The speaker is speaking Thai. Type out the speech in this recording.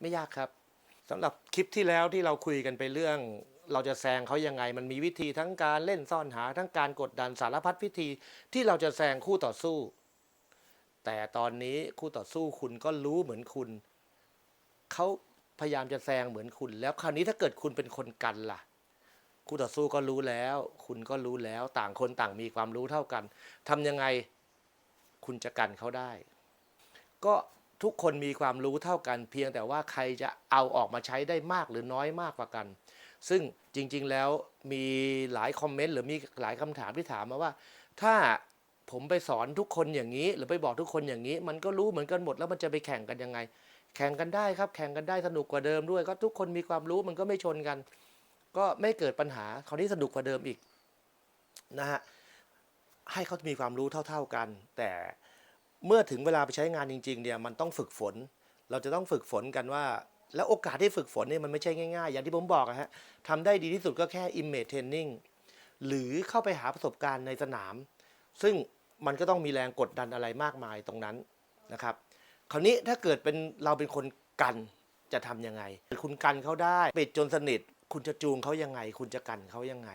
ไม่ยากครับสำหรับคลิปที่แล้วที่เราคุยกันไปเรื่อง เราจะแซงเขายังไง มันมีวิธีทั้งการเล่นซ่อนหาทั้งการกดดันสารพัดวิธีที่เราจะแซงคู่ต่อสู้ แต่ตอนนี้คู่ต่อสู้คุณก็รู้เหมือนคุณเขาพยายามจะแซงเหมือนคุณ แล้วคราวนี้ถ้าเกิดคุณเป็นคนกันล่ะ คู่ต่อสู้ก็รู้แล้ว คุณก็รู้แล้วต่างคนต่างมีความรู้เท่ากันทำยังไงคุณจะกันเขาได้ ก็ ทุกคนมีความรู้เท่ากัน เพียงแต่ว่าใครจะเอาออกมาใช้ได้มากหรือน้อยมากกว่ากัน ซึ่งจริงๆแล้วมีหลายคอมเมนต์หรือมีหลายคำถามที่ถามมาว่า ถ้าผมไปสอนทุกคนอย่างนี้ หรือไปบอกทุกคนอย่างนี้ มันก็รู้เหมือนกันหมดแล้วมันจะไปแข่งกันยังไง แข่งกันได้ครับ แข่งกันได้สนุกกว่าเดิมด้วย ก็ทุกคนมีความรู้มันก็ไม่ชนกัน ก็ไม่เกิดปัญหาคราวนี้สนุกกว่าเดิมอีกนะฮะให้เขามีความรู้เท่า ๆกัน แต่ เมื่อถึงเวลาไปใช้งานจริงๆเนี่ยมันต้องฝึกฝน เราจะต้องฝึกฝนกันว่า แล้วโอกาสที่ฝึกฝนเนี่ยมันไม่ใช่ง่ายๆ อย่างที่ผมบอกอะฮะทำได้ดีที่สุดก็แค่ image training หรือเข้าไปหาประสบการณ์ในสนาม ซึ่งมันก็ต้องมีแรงกดดันอะไรมากมายตรงนั้นนะครับ คราวนี้ถ้าเกิดเป็นเราเป็นคนกันจะทำยังไง คุณกันเขาได้ปิดจนสนิท คุณจะจูงเขายังไง คุณจะกันเขายังไง